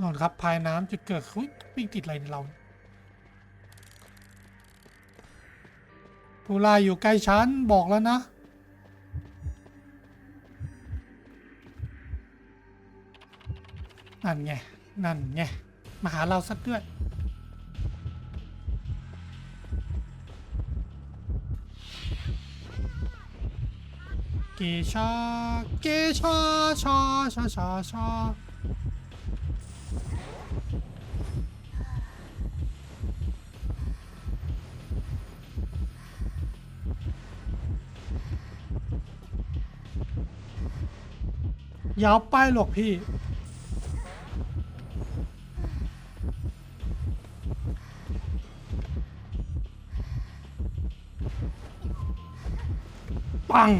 นอนครับภายน้ำจะเกิดอุ้ยวิ่งติดอะไรในเราผู้ลายอยู่ใกล้ฉันบอกแล้วนะ นั่นไง นั่นไง มาหาเราสักด้วยเกชาเกชาชาชาชาชา ยาวไปหรอกพี่ ปัง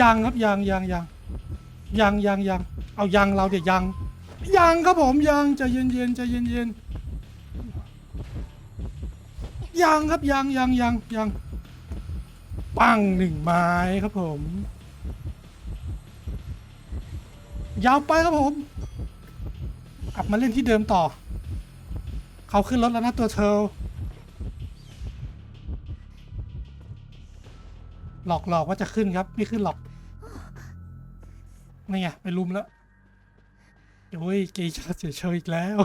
ยังครับยังยังยังยังยังยังเอายังเราเดี๋ยวยังยังครับผมยังใจเย็นเย็นใจเย็นเย็นยังครับยังยังยังยังปังหนึ่งไม้ครับผม ยาวไปครับผม กลับมาเล่นที่เดิมต่อ เขาขึ้นรถแล้วนะตัวเธอ หลอกหลอกว่าจะขึ้นครับ ไม่ขึ้นหรอก นี่ไงไปลุมแล้วโอ้ยเกย์ชาเฉยเชยอีกแล้ว